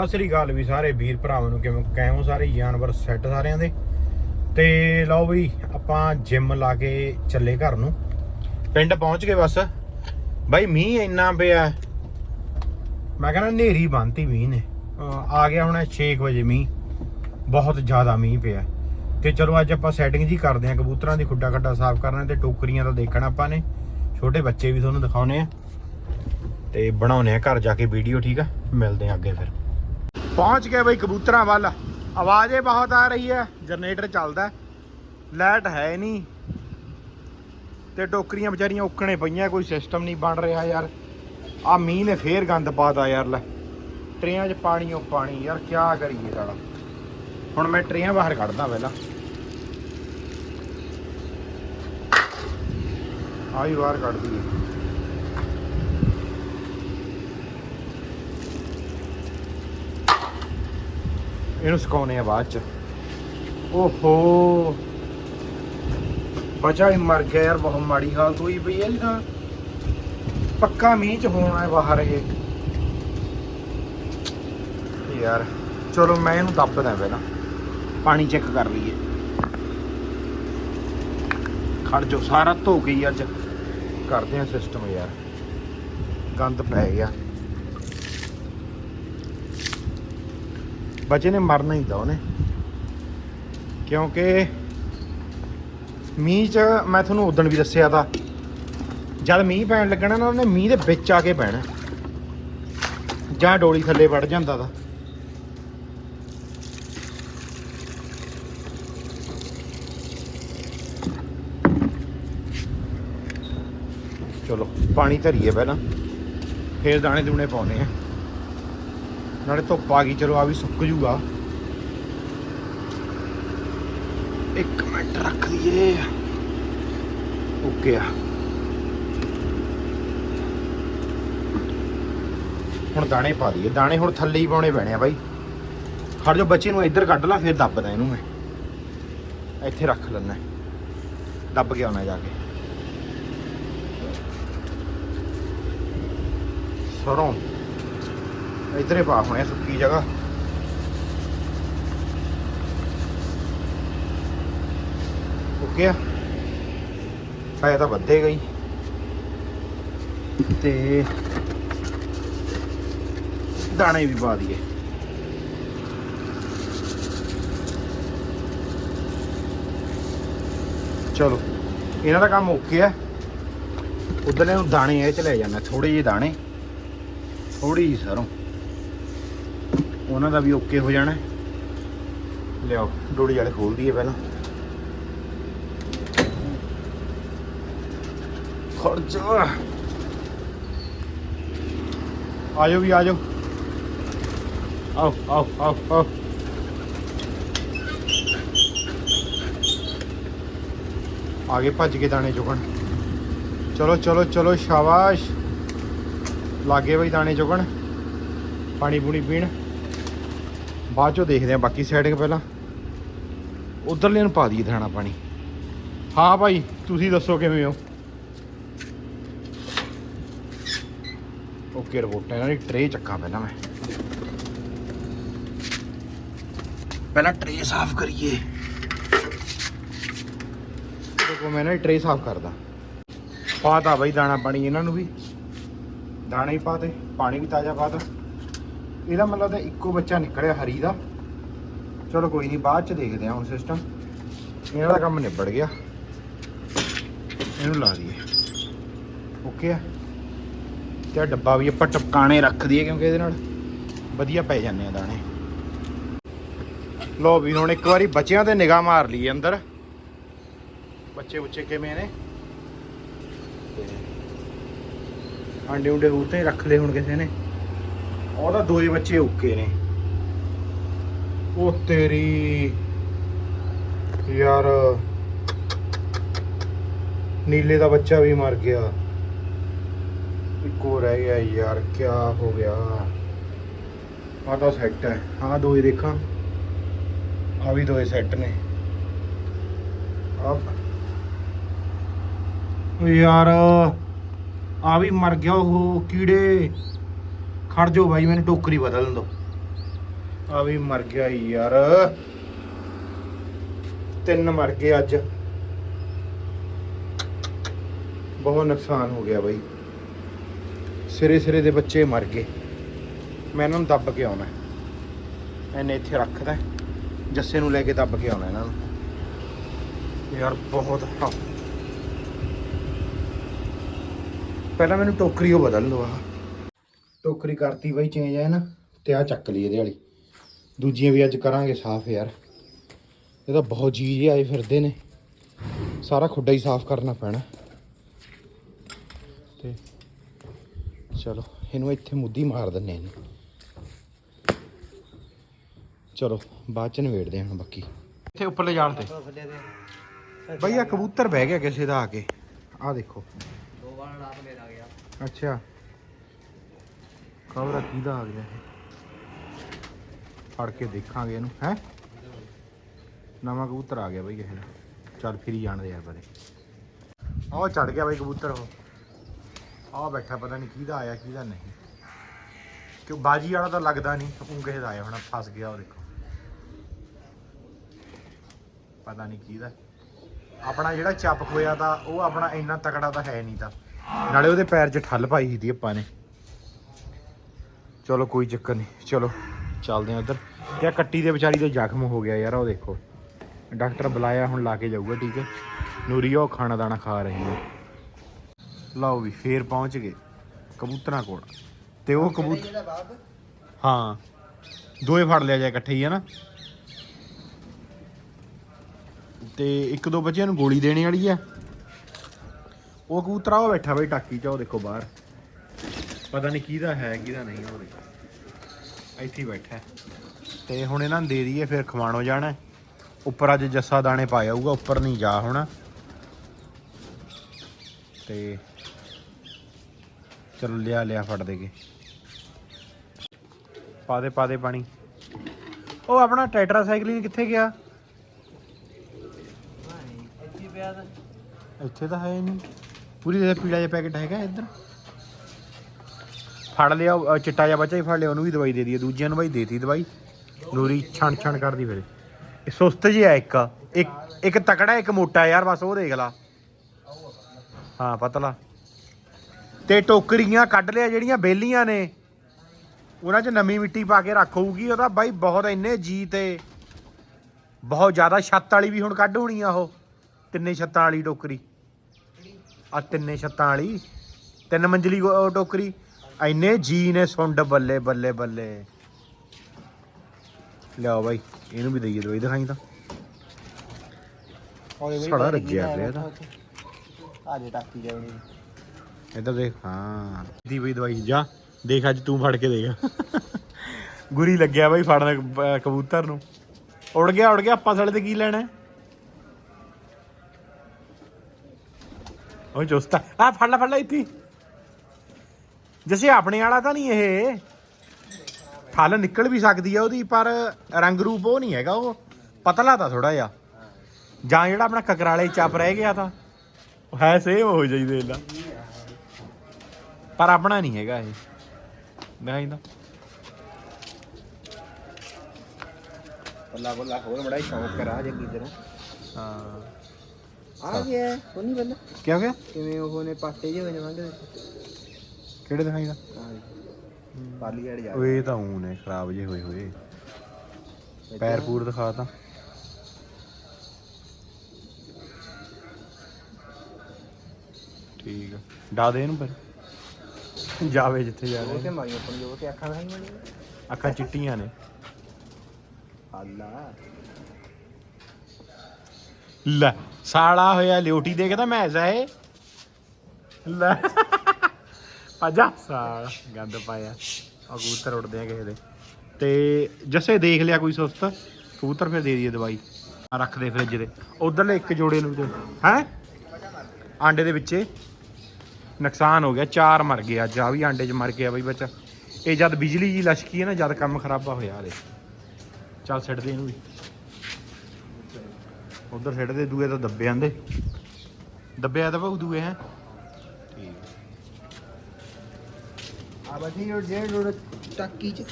ਸਤਿ ਸ੍ਰੀ ਅਕਾਲ ਵੀ ਸਾਰੇ ਵੀਰ ਭਰਾਵਾਂ ਨੂੰ ਕਿਵੇਂ ਕੈਮੋ ਸਾਰੇ ਜਾਨਵਰ ਸੈੱਟ ਸਾਰਿਆਂ ਦੇ। ਤੇ ਲਓ ਵੀ ਆਪਾਂ ਜਿਮ ਲਾ ਕੇ ਚੱਲੇ ਘਰ ਨੂੰ। ਪਿੰਡ ਪਹੁੰਚ ਗਏ ਬਸ। ਬਾਈ ਮੀਂਹ ਇੰਨਾ ਪਿਆ। ਮੈਂ ਕਹਿੰਦਾ ਨੇਰੀ ਬੰਨਤੀ ਮੀਂਹ ਨੇ। ਆ ਗਿਆ ਹੁਣ 6 ਵਜੇ ਮੀਂਹ। ਬਹੁਤ ਜ਼ਿਆਦਾ ਮੀਂਹ ਪਿਆ। ਤੇ ਚਲੋ ਅੱਜ ਆਪਾਂ ਸੈਟਿੰਗ ਜੀ ਕਰਦੇ ਆਂ ਕਬੂਤਰਾਂ ਦੀ ਖੁੱਡਾ ਖੱਡਾ ਸਾਫ਼ ਕਰਨਾ ਤੇ ਟੋਕਰੀਆਂ ਤਾਂ ਦੇਖਣਾ ਆਪਾਂ ਨੇ। ਛੋਟੇ ਬੱਚੇ ਵੀ ਤੁਹਾਨੂੰ ਦਿਖਾਉਣੇ ਆ। ਤੇ ਬਣਾਉਨੇ ਆ ਘਰ ਜਾ ਕੇ ਵੀਡੀਓ ਠੀਕ ਆ? ਮਿਲਦੇ ਆ ਅੱਗੇ ਫਿਰ। ਪਹੁੰਚ ਗਏ ਬਈ ਕਬੂਤਰਾਂ ਵੱਲ। ਆਵਾਜ਼ ਹੀ ਬਹੁਤ ਆ ਰਹੀ ਹੈ। ਜਨਰੇਟਰ ਚੱਲਦਾ ਲਾਈਟ ਹੈ ਨਹੀਂ। ਤੇ ਟੋਕਰੀਆਂ ਵਿਚਾਰੀਆਂ ਉੱਕਣੇ ਪਈਆਂ, ਕੋਈ ਸਿਸਟਮ ਨਹੀਂ ਬਣ ਰਿਹਾ ਯਾਰ। ਆ ਮੀਂਹ ਨੇ ਫੇਰ ਗੰਦ ਪਾਤਾ ਯਾਰ, ਲੈ। ਟਰੇਆਂ 'ਚ ਪਾਣੀ, ਉਹ ਪਾਣੀ। ਯਾਰ ਕੀ ਕਰੀਏ ਸਾਲਾ। ਹੁਣ ਮੈਂ ਟਰੇਆਂ ਬਾਹਰ ਕੱਢਦਾ ਪਹਿਲਾਂ। ਆਈ ਬਾਹਰ ਕੱਢਦੀ ਦਈਏ। ਇਹਨੂੰ ਸੁਕਾਉਣੇ ਆ ਬਾਅਦ ਚ। ਓਹੋ। ਬਚਾ ਹੀ ਮਰ ਗਿਆ ਯਾਰ, ਬਹੁਤ ਮਾੜੀ ਹਾਲਤ ਹੋਈ ਪਈ ਹੈ ਇਹਦੀ। ਪੱਕਾ ਮੀਂਹ ਚ ਹੋਣਾ ਹੈ ਬਾਹਰ ਇਹ। ਯਾਰ, ਚਲੋ ਮੈਂ ਇਹਨੂੰ ਦੱਬਦਾ ਪਹਿਲਾਂ। ਪਾਣੀ ਚੈੱਕ ਕਰ ਲਈਏ। ਖੜ ਜੋ ਸਾਰਾ ਧੋ ਕੇ ਹੀ ਅੱਜ। ਕਰਦੇ ਆ ਸਿਸਟਮ ਯਾਰ। ਗੰਦ ਪੈ ਗਿਆ। ਬੱਚੇ ਨੇ, ਮਰਨਾ ਹੀ ਤਾਂ ਉਹਨੇ। ਕਿਉਂਕਿ ਮੀਂਹ ਚ ਮੈਂ ਤੁਹਾਨੂੰ ਉਦੋਂ ਵੀ ਦੱਸਿਆ ਤਾਂ, ਜਦ ਮੀਂਹ ਪੈਣ ਲੱਗਣਾ ਨਾ, ਉਹਨੇ ਮੀਂਹ ਦੇ ਵਿੱਚ ਆ ਕੇ ਪੈਣਾ। ਜਾਂ ਡੋਲੀ ਥੱਲੇ ਵੜ ਜਾਂਦਾ ਦਾ ਚਲੋ, ਪਾਣੀ ਧਰੀਏ ਪਹਿਲਾਂ। ਫੇਰ ਦਾਣੇ ਦੂਣੇ ਪਾਉਨੇ ਆ। ਨਾਲੇ ਧੁੱਪ ਆ ਗਈ, ਚਲੋ ਆ ਵੀ ਸੁੱਕ ਜੂਗਾ। ਇੱਕ ਮਿੰਟ ਰੱਖ ਦਈਏ ਓਕੇ ਆ ਹੁਣ ਦਾਣੇ ਪਾ ਦਈਏ। ਦਾਣੇ ਹੁਣ ਥੱਲੇ ਹੀ ਪਾਉਣੇ ਪੈਣੇ ਆ ਬਾਈ। ਖੜ ਜੋ ਬੱਚੇ ਨੂੰ ਇੱਧਰ ਕੱਢ ਲਾ, ਫਿਰ ਦੱਬਦਾ ਇਹਨੂੰ ਮੈਂ। ਇੱਥੇ ਰੱਖ ਲੈਣਾ ਦੱਬ ਕੇ ਆਉਣਾ ਜਾ ਕੇ। ਸਰੋਂ। ਇਧਰੇ ਪਾ ਹੋਣੇ ਆ, ਸੁੱਕੀ ਜਗ੍ਹਾ। ਓਕੇ ਆ ਪਾਇਆ ਤਾਂ ਵੱਧੇ ਗਈ। ਤੇ ਦਾਣੇ ਵੀ ਪਾ ਦਈਏ। ਚਲੋ, ਇਹਨਾਂ ਦਾ ਕੰਮ ਓਕੇ ਆ। ਉਧਰ ਨੂੰ ਦਾਣੇ ਇਹ ਚ ਲੈ ਜਾਣਾ ਥੋੜੇ ਜਿਹੇ ਦਾਣੇ। ਥੋੜੀ ਜਿਹੀ ਸਰੋਂ। ਉਹਨਾਂ ਦਾ ਵੀ ਓਕੇ ਹੋ ਜਾਣਾ। ਲਿਆਓ, ਡੋੜੀ ਵਾਲੇ ਖੋਲ ਦਈਏ ਪਹਿਲਾਂ। ਖਰਚਾ ਆਜੋ ਵੀ ਆਜੋ ਆਓ ਆਓ ਆਓ ਆਓ। ਆਗੇ ਭੱਜ ਕੇ ਦਾਣੇ ਚੁਗਣ। ਚਲੋ ਚਲੋ ਚਲੋ, ਸ਼ਾਬਾਸ਼। ਲਾਗੇ ਬਈ ਦਾਣੇ ਚੁਗਣ। ਪਾਣੀ ਪੂਣੀ ਪੀਣ। ਬਾਅਦ ਚੋਂ ਦੇਖਦੇ ਆ ਬਾਕੀ ਸਾਈਡ ਪਹਿਲਾਂ। ਉਧਰਲੇ ਨੂੰ ਪਾ ਦਈਏ ਦਾਣਾ ਪਾਣੀ। ਹਾਂ ਭਾਈ, ਤੁਸੀਂ ਦੱਸੋ ਕਿਵੇਂ ਹੋ? ਓਕੇ ਰਿਪੋਰਟ ਇਹਨਾਂ ਦੀ ਟਰੇ ਚੱਕਾਂ ਪਹਿਲਾਂ ਮੈਂ। ਪਹਿਲਾਂ ਟਰੇ ਸਾਫ਼ ਕਰੀਏ। ਦੇਖੋ, ਮੈਂ ਨਾ ਟਰੇ ਸਾਫ਼ ਕਰਦਾ। ਪਾਤਾ ਬਈ ਦਾਣਾ ਪਾਣੀ ਇਹਨਾਂ ਨੂੰ ਵੀ। ਦਾਣੇ ਹੀ ਪਾਤੇ ਪਾਣੀ ਵੀ ਤਾਜ਼ਾ ਪਾਤਾ ਇਹਦਾ ਮਤਲਬ ਤਾਂ ਇੱਕੋ ਬੱਚਾ ਨਿਕਲਿਆ ਹਰੀ ਦਾ। ਚਲੋ ਕੋਈ ਨਹੀਂ ਬਾਅਦ ਚ ਦੇਖਦੇ ਹਾਂ ਹੁਣ ਸਿਸਟਮ ਇਹਨਾਂ ਦਾ ਕੰਮ ਨਿਬੜ ਗਿਆ। ਇਹਨੂੰ ਲਾ ਦਈਏ। ਓਕੇ ਆ। ਤੇ ਡੱਬਾ ਵੀ ਆਪਾਂ ਟਪਕਾਣੇ ਰੱਖ ਦਈਏ ਕਿਉਂਕਿ ਇਹਦੇ ਨਾਲ ਵਧੀਆ ਪੈ ਜਾਂਦੇ ਆ ਦਾਣੇ। ਲੋ ਵੀ ਹੁਣ ਇੱਕ ਵਾਰੀ ਬੱਚਿਆਂ ਤੇ ਨਿਗਾਹ ਮਾਰ ਲਈ ਅੰਦਰ। ਬੱਚੇ ਬੁੱਚੇ ਕਿਵੇਂ ਨੇ? ਆਂਡੇ ਉਂਡੇ ਹੂਤੇ ਰੱਖ ਲਏ ਹੁਣ ਕਿਸੇ ਨੇ। ਉਹਦਾ ਦੋ ਹੀ ਬੱਚੇ ਓਕੇ ਨੇ। ਉਹ ਤੇਰੀ ਯਾਰ ਨੀਲੇ ਦਾ ਬੱਚਾ ਵੀ ਮਰ ਗਿਆ। ਇੱਕੋ ਰਹਿ ਗਿਆ ਯਾਰ ਕੀ ਹੋ ਗਿਆ। ਆਹ ਤਾਂ ਸੈੱਟ ਹੈ। ਆਹ ਦੋਏ ਦੇਖਾਂ। ਆ ਵੀ ਦੋਏ ਸੈੱਟ ਨੇ। ਆ ਯਾਰ ਆ ਵੀ ਮਰ ਗਿਆ ਉਹ ਕੀੜੇ। ਖੜ ਜਾਓ ਬਾਈ, ਮੈਨੂੰ ਟੋਕਰੀ ਬਦਲਣ ਦੋ ਆ ਵੀ ਮਰ ਗਿਆ ਈ ਯਾਰ। ਤਿੰਨ ਮਰ ਗਏ ਅੱਜ। ਬਹੁਤ ਨੁਕਸਾਨ ਹੋ ਗਿਆ ਬਾਈ। ਸਿਰੇ ਸਿਰੇ ਦੇ ਬੱਚੇ ਮਰ ਗਏ। ਮੈਂ ਇਹਨਾਂ ਨੂੰ ਦੱਬ ਕੇ ਆਉਣਾ ਇਹਨੇ ਇੱਥੇ ਰੱਖਦਾ ਜੱਸੇ ਨੂੰ ਲੈ ਕੇ ਦੱਬ ਕੇ ਆਉਣਾ ਇਹਨਾਂ ਨੂੰ। ਯਾਰ ਬਹੁਤ ਪਹਿਲਾਂ ਮੈਨੂੰ ਟੋਕਰੀ ਉਹ ਬਦਲ ਲਓ ਆ ਟੋਕਰੀ ਕਰਤੀ ਬਾਈ ਚੇਂਜ ਹੈ ਨਾ ਤੇ ਆ ਚੱਕ ਲਈ ਇਹਦੇ ਵਾਲੀ। ਦੂਜੀਆਂ ਵੀ ਅੱਜ ਕਰਾਂਗੇ ਸਾਫ਼ ਯਾਰ। ਇਹ ਤਾਂ ਬਹੁਤ ਜੀ ਜਿਹੇ ਆਏ ਫਿਰਦੇ ਨੇ। ਸਾਰਾ ਖੁੱਡਾ ਹੀ ਸਾਫ਼ ਕਰਨਾ ਪੈਣਾ। ਤੇ ਚਲੋ ਇਹਨੂੰ ਇੱਥੇ ਮੁੱਦੀ ਮਾਰ ਦਿੰਨੇ ਇਹਨੂੰ ਚਲੋ ਬਾਅਦ ਚ ਨਵੇੜਦੇ ਹਾਂ ਬਾਕੀ। ਇੱਥੇ ਉੱਪਰਲੇ ਜਾਲ ਤੇ। ਬਈ ਆ ਕਬੂਤਰ ਬਹਿ ਗਿਆ ਕਿਸੇ ਦਾ ਆ ਕੇ। ਆ ਦੇਖੋ। ਦੋ ਵਾਰ ਰਾਤ ਮੇਰਾ ਗਿਆ। ਅੱਛਾ। ਕਬਰਾ ਕਿਹਦਾ ਆ ਗਿਆ ਇਹ? ਫੜ ਕੇ ਦੇਖਾਂਗੇ ਇਹਨੂੰ, ਹੈ? ਨਵਾਂ ਕਬੂਤਰ ਆ ਗਿਆ ਬਈ ਇਹ ਚੱਲ ਫਿਰੀ ਜਾਣਦੇ ਯਾਰ ਬਰੇ ਉਹ ਚੜ ਗਿਆ ਬਈ ਕਬੂਤਰ ਉਹ। ਆ ਬੈਠਾ ਪਤਾ ਨਹੀਂ ਕਿਹਦਾ ਆਇਆ, ਕਿਹਦਾ ਨਹੀਂ। ਕਿਉਂ ਬਾਜੀ ਵਾਲਾ ਤਾਂ ਲੱਗਦਾ ਨਹੀਂ ਉਹ ਕਿਸੇ ਦਾ ਆਇਆ ਹੋਣਾ, ਫਸ ਗਿਆ ਉਹ ਦੇਖੋ। ਪਤਾ ਨਹੀਂ ਕਿਹਦਾ। ਆਪਣਾ ਜਿਹੜਾ ਚੱਪ ਹੋਇਆ ਤਾਂ ਉਹ ਆਪਣਾ ਇੰਨਾ ਤਕੜਾ ਤਾਂ ਹੈ ਨਹੀਂ ਤਾਂ। ਨਾਲੇ ਉਹਦੇ ਪੈਰ 'ਚ ਠੱਲ ਪਾਈ ਸੀ ਆਪਾਂ ਨੇ। ਚਲੋ ਕੋਈ ਚੱਕਰ ਨਹੀਂ ਚਲੋ ਚੱਲਦੇ ਆ ਉਧਰ। ਤੇ ਕੱਟੀ ਦੇ ਵਿਚਾਰੀ ਦੇ ਜ਼ਖਮ ਹੋ ਗਿਆ ਯਾਰ ਉਹ ਦੇਖੋ। ਡਾਕਟਰ ਬੁਲਾਇਆ ਹੁਣ ਲਾ ਕੇ ਜਾਊਗਾ ਠੀਕ ਹੈ? ਨੂਰੀ ਉਹ ਖਾਣਾ ਦਾਣਾ ਖਾ ਰਹੀ ਹੈ। ਲਓ ਵੀ ਫੇਰ ਪਹੁੰਚ ਗਏ ਕਬੂਤਰਾਂ ਕੋਲ। ਤੇ ਉਹ ਕਬੂਤਰ ਹਾਂ ਦੋਏ ਫੜ ਲਿਆ ਜਾ ਇਕੱਠੇ ਹੀ ਹੈ ਨਾ? ਤੇ ਇੱਕ ਦੋ ਬੱਚਿਆਂ ਨੂੰ ਗੋਲੀ ਦੇਣੀ ਵਾਲੀ ਆ ਉਹ ਕਬੂਤਰਾ ਉਹ ਬੈਠਾ ਬਈ ਟਾਕੀ 'ਚ ਉਹ ਦੇਖੋ ਬਾਹਰ। ਪਤਾ ਨਹੀਂ ਕਿਹਦਾ ਹੈ ਕਿਹਦਾ ਨਹੀਂ ਉਹ ਦੇਖੋ ਇੱਥੇ ਹੀ ਬੈਠਾ ਹੈ। ਤੇ ਹੁਣ ਇਹਨਾਂ ਨੂੰ ਦੇ ਦਈਏ ਫਿਰ ਖਵਾਣੋ ਜਾਣਾ ਹੈ। ਉੱਪਰ ਅੱਜ ਜੱਸਾ ਦਾਣੇ ਪਾ ਜਾਊਗਾ ਉੱਪਰ ਨਹੀਂ ਜਾ ਹੋਣਾ। ਤੇ ਚਲ ਲਿਆ ਲਿਆ ਫੜ ਦੇ ਕੇ। ਪਾ ਦੇ ਪਾ ਦੇ ਪਾਣੀ। ਉਹ ਆਪਣਾ ਟੈਟਰਾਸਾਈਕਲਿੰਗ ਕਿੱਥੇ ਗਿਆ? ਨਹੀਂ ਇੱਥੇ ਪਿਆ ਤਾਂ। ਇੱਥੇ ਤਾਂ ਹੈ ਨਹੀਂ। ਪੂਰੀ ਦੇ ਪੀਲਾ ਜਿਹਾ ਪੈਕੇਟ ਹੈਗਾ ਇੱਧਰ। ਫੜ ਲਿਆ ਉਹ ਚਿੱਟਾ ਜਿਹਾ ਬੱਚਾ ਹੀ ਫੜ ਲਿਆ, ਉਹਨੂੰ ਵੀ ਦਵਾਈ ਦੇ ਦਈਏ, ਦੂਜਿਆਂ ਨੂੰ ਬਾਈ ਦੇਤੀ ਦਵਾਈ। ਨੂਰੀ ਛਣ ਛਣ ਕਰਦੀ ਫਿਰੇ। ਇਹ ਸੁਸਤ ਜਿਹਾ ਇੱਕ ਇੱਕ ਇੱਕ ਤਕੜਾ, ਇੱਕ ਮੋਟਾ ਯਾਰ, ਬਸ ਉਹ ਦੇਖ ਲਾ। ਹਾਂ, ਪਤਲਾ। ਤੇ ਟੋਕਰੀਆਂ ਕੱਢ ਲਿਆ ਜਿਹੜੀਆਂ ਬੇਲੀਆਂ ਨੇ। ਉਹਨਾਂ 'ਚ ਨਵੀਂ ਮਿੱਟੀ ਪਾ ਕੇ ਰੱਖ ਹੋਊਗੀ, ਉਹਦਾ ਬਾਈ ਬਹੁਤ ਇੰਨੇ ਜੀ ਤੇ ਬਹੁਤ ਜ਼ਿਆਦਾ ਛੱਤ ਵਾਲੀ ਵੀ ਹੁਣ ਕੱਢ ਹੋਣੀ ਆ ਉਹ। ਤਿੰਨੇ ਛੱਤਾਂ ਵਾਲੀ ਟੋਕਰੀ। ਆ ਤਿੰਨੇ ਛੱਤਾਂ ਵਾਲੀ। ਤਿੰਨ ਮੰਜ਼ਲੀ ਟੋਕਰੀ। ਐਨੇ ਜੀ ਨੇ ਸੁੰਡ ਬੱਲੇ ਬੱਲੇ ਬੱਲੇ। ਲਿਆਓ ਬਾਈ ਇਹਨੂੰ ਵੀ ਦਈਏ ਦਵਾਈ ਦਿਖਾਈ ਤਾਂ। ਸੜਾ ਰੱਜਿਆ ਪਿਆ ਇਹਦਾ। ਆ ਜੇ ਟਾਕੀ ਜਾਉਣੀ ਇੱਧਰ ਦੇਖ ਹਾਂ। ਦੀ ਬਈ ਦਵਾਈ ਜਾ ਦੇਖ ਅੱਜ ਤੂੰ ਫੜ ਕੇ ਦੇਖ। ਗੁਰੀ ਲੱਗਿਆ ਬਾਈ ਫੜਨ ਕਬੂਤਰ ਨੂੰ। ਉੜ ਗਿਆ ਉੜ ਗਿਆ ਆਪਾਂ ਸਾਲੇ ਤੇ ਕੀ ਲੈਣਾ? ਉਹ ਚੁਸਤਾ ਆ। ਫੜ ਲੈ ਫੜ ਲੈ ਇੱਥੇ ਜਿਵੇਂ ਆਪਣੇ ਵਾਲਾ ਤਾਂ ਨਹੀਂ ਇਹ। ਫਲ ਨਿਕਲ ਵੀ ਸਕਦੀ ਆ ਉਹਦੀ ਪਰ ਰੰਗ ਰੂਪ ਉਹ ਨਹੀਂ ਹੈਗਾ ਉਹ। ਪਤਲਾ ਤਾਂ ਥੋੜਾ ਜਿਹਾ। ਜਾਂ ਜਿਹੜਾ ਆਪਣਾ ਕਕਰਾਲੇ ਚੱਪ ਰਹਿ ਗਿਆ ਤਾਂ। ਹੈ ਸੇਮ ਹੋ ਜਾਈ ਦੇ ਲਾ। ਪਰ ਆਪਣਾ ਨਹੀਂ ਹੈਗਾ ਇਹ। ਨਹੀਂ ਤਾਂ। ਬੱਲਾ ਬੱਲਾ ਹੋਰ ਬੜਾ ਹੀ ਸ਼ੌਕ ਕਰਾ ਜੇ ਕਿਧਰ ਹਾਂ। ਆ ਗਿਆ ਕੋਨੀ ਬੱਲਾ। ਕੀ ਹੋ ਗਿਆ? ਕਿਵੇਂ ਉਹ ਨੇ ਪਾਟੇ ਜਿਹੇ ਹੋਏ ਨੇ ਵਾਂਗੇ ਕਿਹੜੇ ਦਿਖਾਈ ਦਾ? ਪਾਲੀ ਵਾਲੀ ਜਾ ਓਏ ਇਹ ਤਾਂ ਊਂ ਨੇ ਖਰਾਬ ਜੇ ਹੋਏ ਹੋਏ। ਪੈਰ ਪੂਰ ਦਿਖਾ ਤਾਂ। ਠੀਕ ਆ। ਡਾ ਦੇ ਇਹਨੂੰ ਫਿਰ। ਜਾਵੇ ਜਿੱਥੇ ਉਹ ਜਾਵੇ ਤੇ ਮਾਰੀ ਆਪਣੀ ਉਹ ਤੇ ਅੱਖਾਂ ਨਹੀਂ ਬਣੀ ਅੱਖਾਂ ਚਿੱਟੀਆਂ ਨੇ। ਅੱਲਾ। ਲੈ ਸਾਲਾ ਹੋਇਆ ਲਿਓਟੀ ਦੇਖਦਾ ਮੈਚ ਆ ਇਹ। ਲੈ। ਆਜਾ। ਸਾਲਾ, ਗੰਦ ਪਾਇਆ। ਆ ਕਬੂਤਰ ਉੱਡਦੇ ਆ ਕਿਸੇ ਦੇ। ਤੇ ਜੱਸੇ ਦੇਖ ਲਿਆ ਕੋਈ ਸੁਸਤ? ਕਬੂਤਰ ਫਿਰ ਦੇ ਦਈਏ ਦਵਾਈ। ਆ ਰੱਖ ਦੇ ਫ੍ਰਿਜ ਦੇ। ਉਧਰਲੇ ਇੱਕ ਜੋੜੇ ਨੂੰ ਹੈ? ਆਂਡੇ ਦੇ ਵਿੱਚੇ। ਨੁਕਸਾਨ ਹੋ ਗਿਆ, ਚਾਰ ਮਰ ਗਏ ਅੱਜ। ਆ ਵੀ ਆਂਡੇ 'ਚ ਮਰ ਗਿਆ ਬਈ ਬੱਚਾ। ਇਹ ਜਦ ਬਿਜਲੀ ਜੀ ਲਸ਼ਕੀ ਹੈ ਨਾ, ਜਦ ਕੰਮ ਖਰਾਬਾ ਹੋਇਆ ਹਲੇ। ਚੱਲ ਛੱਡ ਦੇ ਇਹਨੂੰ ਵੀ। ਉਧਰ ਛੱਡ ਦੇ ਦੂਏ ਤਾਂ ਦੱਬੇ ਆਂਦੇ। ਦੱਬਿਆ ਤਾਂ ਭਾਉ ਦੂਏ ਹੈ। ਆ ਬਜੀ ਉਹ ਜੇ ਰੋਡ ਟਾਕੀ ਚ।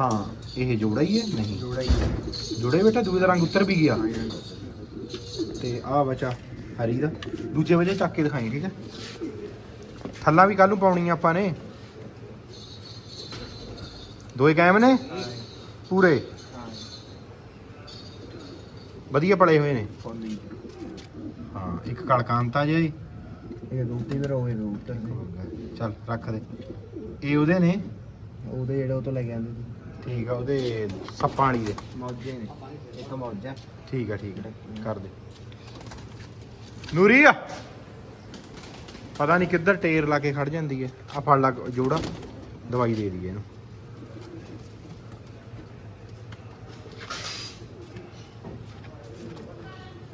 ਹਾਂ ਇਹ ਜੋੜਾ ਹੀ ਹੈ? ਨਹੀਂ। ਜੋੜਾ ਹੀ ਜੋੜੇ ਬੇਟਾ ਦੂਏ ਦਾ ਰੰਗ ਉੱਤਰ ਵੀ ਗਿਆ। ਤੇ ਆ ਬਚਾ ਹਰੀ ਦਾ। ਦੂਜੇ ਵਜੇ ਚੱਕ ਕੇ ਦਿਖਾਈ ਠੀਕ ਹੈ? ਥੱਲਾ ਵੀ ਕੱਲ ਨੂੰ ਪਾਉਣੀ ਆ ਆਪਾਂ ਨੇ। ਦੋਏ ਕਾਇਮ ਨੇ? ਪੂਰੇ? ਹਾਂ। ਵਧੀਆ ਪੜੇ ਹੋਏ ਨੇ। ਫੋਲੀ ਹਾਂ ਇੱਕ ਕਲਕਾਂਤਾ ਜੀ। ਇਹ ਰੂਟੀ ਵੀ ਰੋਵੇ ਰੂਟਰ ਚੱਲ ਰੱਖ ਦੇ। ਇਹ ਉਹਦੇ ਨੇ? ਉਹਦੇ ਜਿਹੜੇ ਉਹ ਤੋਂ ਲੈ ਕੇ ਆਂਦੇ ਸੀ। ਠੀਕ ਆ ਉਹਦੇ ਸੱਪਾਂ ਵਾਲੀ ਦੇ। ਮੌਜੇ ਨੇ। ਇੱਕ ਮੌਜਾ। ਠੀਕ ਆ ਠੀਕ ਆ ਕਰ ਦੇ। ਨੂਰੀ ਆ? ਪਤਾ ਨਹੀਂ ਕਿੱਧਰ ਟੇਰ ਲਾ ਕੇ ਖੜ ਜਾਂਦੀ ਹੈ ਆ ਫੜ ਲਾ ਜੋੜਾ ਦਵਾਈ ਦੇ ਦਈਏ ਇਹਨੂੰ।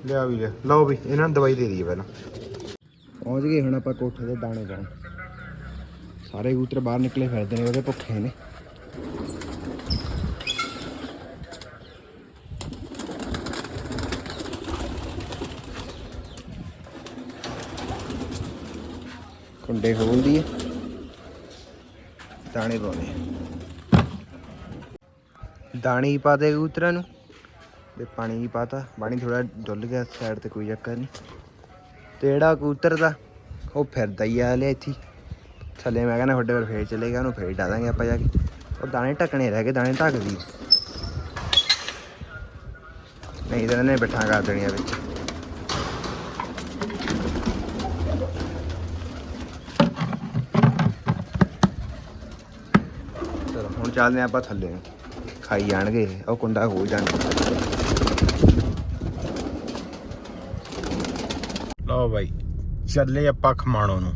ਲਿਆ ਵੀ ਲੈ ਲਓ ਵੀ ਇਹਨਾਂ ਨੂੰ ਦਵਾਈ ਦੇ ਦਈਏ ਪਹਿਲਾਂ। ਪਹੁੰਚ ਗਏ ਹੁਣ ਆਪਾਂ ਕੋਠੇ ਦੇ ਦਾਣੇ ਪਾਉਣ ਸਾਰੇ ਕਬੂਤਰ ਬਾਹਰ ਨਿਕਲੇ ਫਿਰਦੇ ਨੇ, ਉਹਦੇ ਭੁੱਖੇ ਨੇ। ਕੁੰਡੇ ਖੋਲਦੀ ਹੈ ਦਾਣੇ ਪਾਉਣੇ ਦਾਣੇ ਹੀ ਪਾ ਕਬੂਤਰਾਂ ਨੂੰ। ਤੇ ਪਾਣੀ ਹੀ ਪਾਤਾ। ਪਾਣੀ ਥੋੜਾ ਡੁੱਲ ਗਿਆ ਸਾਈਡ ਤੇ ਕੋਈ ਚੱਕਰ ਨਹੀਂ। ਤੇ ਜਿਹੜਾ ਕਬੂਤਰ ਦਾ, ਉਹ ਫਿਰਦਾ ਹੀ ਆ ਹਲੇ ਇੱਥੇ। ਥੱਲੇ ਮੈਂ ਕਹਿੰਦਾ ਤੁਹਾਡੇ ਵੱਲ ਫੇਰ ਚਲੇਗਾ, ਉਹਨੂੰ ਫੇਰ ਡਾ ਦਾਂਗੇ ਆਪਾਂ ਜਾ ਕੇ। ਉਹ ਦਾਣੇ ਢੱਕਣੇ ਰਹਿ ਗਏ, ਦਾਣੇ ਢੱਕ ਦੀ ਨਹੀਂ ਤਾਂ ਇਹਨੇ ਬਿਠਾ ਕਰ ਦੇਣੀਆਂ ਵਿੱਚ। ਚਲੋ, ਹੁਣ ਚੱਲਦੇ ਹਾਂ ਆਪਾਂ ਥੱਲੇ। ਨੂੰ ਖਾਈ ਜਾਣਗੇ, ਉਹ ਕੁੰਡਾ ਖੋਲ ਜਾਣਗੇ ਲਓ ਬਾਈ, ਚੱਲੇ ਆਪਾਂ ਖਮਾਣੋ ਨੂੰ।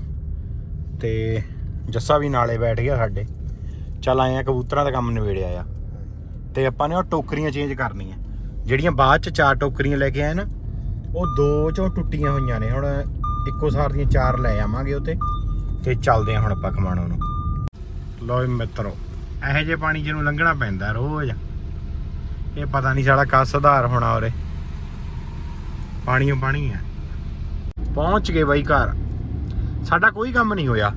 ਤੇ ਜੱਸਾ ਵੀ ਨਾਲੇ ਬੈਠ ਗਿਆ ਸਾਡੇ। ਚੱਲ ਆਏ ਆ ਕਬੂਤਰਾਂ ਦਾ ਕੰਮ ਨਿਬੇੜਿਆ ਆ। ਤੇ ਆਪਾਂ ਨੇ ਉਹ ਟੋਕਰੀਆਂ ਚੇਂਜ ਕਰਨੀਆਂ। ਜਿਹੜੀਆਂ ਬਾਅਦ ਚ ਚਾਰ ਟੋਕਰੀਆਂ ਲੈ ਕੇ ਆਏ ਨਾ, ਉਹ ਦੋ ਚੋਂ ਟੁੱਟੀਆਂ ਹੋਈਆਂ ਨੇ। ਹੁਣ ਇੱਕੋ ਸਾਰ ਦੀਆਂ ਚਾਰ ਲੈ ਆਵਾਂਗੇ ਉਤੇ ਤੇ। ਚੱਲਦੇ ਆ ਹੁਣ ਆਪਾਂ ਖਮਾਣੋ ਨੂੰ। ਲੋ ਜੀ ਮਿੱਤਰੋ, ਇਹੋ ਜਿਹੇ ਪਾਣੀ ਜਿਹਨੂੰ ਲੰਘਣਾ ਪੈਂਦਾ ਰੋਜ਼। ਇਹ ਪਤਾ ਨਹੀਂ ਸਾਡਾ ਕਾ ਸੁਧਾਰ ਹੋਣਾ ਉਰੇ। ਪਾਣੀਓ ਪਾਣੀ ਹੈ ਪਹੁੰਚ ਗਏ ਬਾਈ ਘਰ। ਸਾਡਾ ਕੋਈ ਕੰਮ ਨਹੀਂ ਹੋਇਆ।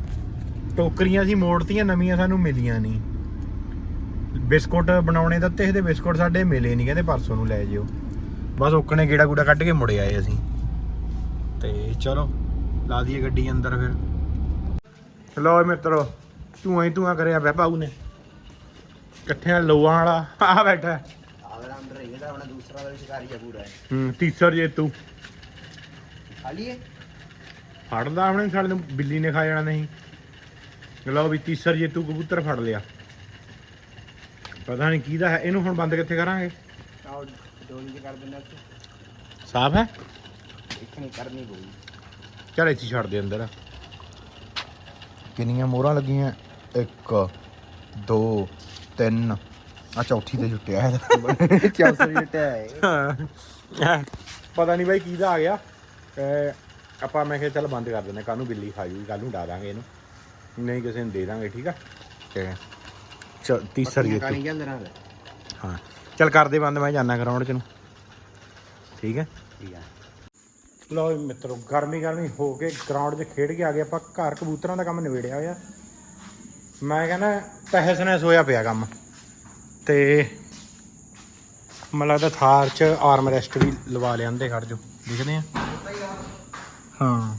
ਟੋਕਰੀਆਂ ਅਸੀਂ ਮੋੜਤੀਆਂ ਨਵੀਆਂ ਸਾਨੂੰ ਮਿਲੀਆਂ ਨਹੀਂ। ਬਿਸਕੁਟ ਬਣਾਉਣੇ ਦਿੱਤੇ ਸੀ ਤੇ ਬਿਸਕੁਟ ਸਾਡੇ ਮਿਲੇ ਨਹੀਂ ਕਹਿੰਦੇ ਪਰਸੋਂ ਨੂੰ ਲੈ ਜਿਓ। ਬਸ ਓਕਣੇ ਗੇੜਾ ਗੂੜਾ ਕੱਢ ਕੇ ਮੁੜ ਆਏ ਅਸੀਂ। ਤੇ ਚਲੋ ਲਾ ਦਈਏ ਗੱਡੀ ਅੰਦਰ ਫਿਰ। ਲੋ ਮਿੱਤਰੋ ਤੂੰ ਹੀ ਤੂੰ ਕਰਿਆ ਬੈ ਪਾਉ ਨੇ। ਇਕੱਠਿਆਂ ਲੋਆਂ ਵਾਲਾ ਆ ਬੈਠਾ। ਆਵਰ ਅੰਦਰ ਇਹਦਾ ਆਪਣਾ ਦੂਸਰਾ ਵਾਲਾ ਸ਼ਿਕਾਰੀ ਆ ਪੂਰਾ। ਹੂੰ ਤੀਸਰ ਜੇ ਤੂੰ ਖਾਲੀ ਹੈ ਫੜਦਾ ਆਪਣੇ ਸਾਲੇ ਨੂੰ ਬਿੱਲੀ ਨੇ ਖਾ ਜਾਣਾ ਨਹੀਂ। ਲਓ ਵੀ ਤੀਸਰ ਜੇ ਤੂੰ ਕਬੂਤਰ ਫੜ ਲਿਆ। ਪਤਾ ਨਹੀਂ ਕਿਹਦਾ ਹੈ ਇਹਨੂੰ ਹੁਣ ਬੰਦ ਕਿੱਥੇ ਕਰਾਂਗੇ? ਆਓ ਡੋਲੀ ਚ ਕਰ ਦਿੰਦਾ ਉੱਥੇ ਸਾਫ਼ ਹੈ? ਇੱਥੇ ਨਹੀਂ ਕਰਨੀ ਪਊਗੀ ਚਲ ਇੱਥੇ ਛੱਡ ਦੇ ਅੰਦਰ। ਕਿੰਨੀਆਂ ਮੋਹਰਾਂ ਲੱਗੀਆਂ? 1 2 3 ਆ ਚੌਥੀ ਤੇ ਛੁੱਟਿਆ ਹੈ। 400 ਟਿਆ ਹੈ। ਪਤਾ ਨਹੀਂ ਬਾਈ ਕਿਹਦਾ ਆ ਗਿਆ। ਆਪਾਂ ਮੈਂ ਕਿਹਾ ਚੱਲ ਬੰਦ ਕਰ ਦਿੰਦੇ ਕੱਲ ਨੂੰ ਬਿੱਲੀ ਖਾ ਜੂਗੀ ਕੱਲ ਨੂੰ ਡਾ ਦਾਂਗੇ ਇਹਨੂੰ। ਨਹੀਂ ਕਿਸੇ ਨੂੰ ਦੇ ਦਾਂਗੇ ਠੀਕ ਆ? ਤੇ ਚਲ ਤੀਸਰ ਨਾਲ ਹਾਂ। ਚੱਲ ਕਰਦੇ ਬੰਦ ਮੈਂ ਜਾਣਾ ਗਰਾਊਂਡ ਚ ਨੂੰ। ਠੀਕ ਹੈ? ਠੀਕ ਆ। ਜੀ ਮਿੱਤਰੋ ਗਰਮੀ ਗਰਮੀ ਹੋ ਕੇ ਗਰਾਊਂਡ 'ਚ ਖੇਡ ਕੇ ਆ ਗਏ ਆਪਾਂ। ਘਰ ਕਬੂਤਰਾਂ ਦਾ ਕੰਮ ਨਿਬੇੜਿਆ ਹੋਇਆ। ਮੈਂ ਕਹਿੰਦਾ ਤਹਿਸ ਨਹਿਸ ਹੋਇਆ ਪਿਆ ਕੰਮ। ਤੇ ਮੈਨੂੰ ਲੱਗਦਾ ਥਾਰ 'ਚ ਆਰਮ ਰੈਸਟ ਵੀ ਲਵਾ ਲਿਆਂਦੇ ਖੜ ਜੋ ਦਿਖਦੇ ਆ ਹਾਂ।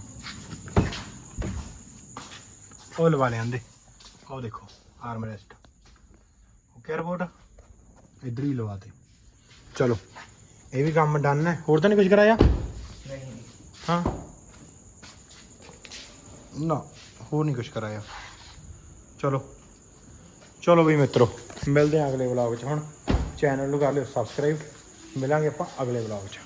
ਉਹ ਲਵਾ ਲਿਆਂਦੇ ਉਹ ਦੇਖੋ ਆਰਮ ਰੈਸਟ ਓਕੇ ਰਿਪੋਰਟ ਇਧਰ ਹੀ ਲਵਾਤੇ ਚਲੋ ਇਹ ਵੀ ਕੰਮ ਡਨ ਹੈ। ਹੋਰ ਤਾਂ ਨਹੀਂ ਕੁਝ ਕਰਾਇਆ? ਨਹੀਂ। ਹਾਂ। ਨਾ ਹੋਰ ਨਹੀਂ ਕੁਝ ਕਰਾਇਆ। ਚਲੋ। ਚਲੋ ਵੀ ਮਿੱਤਰੋ ਮਿਲਦੇ ਹਾਂ ਅਗਲੇ ਵਲੌਗ 'ਚ ਹੁਣ। ਚੈਨਲ ਨੂੰ ਕਰ ਲਿਓ ਸਬਸਕ੍ਰਾਈਬ ਮਿਲਾਂਗੇ ਆਪਾਂ ਅਗਲੇ ਵਲੌਗ 'ਚ।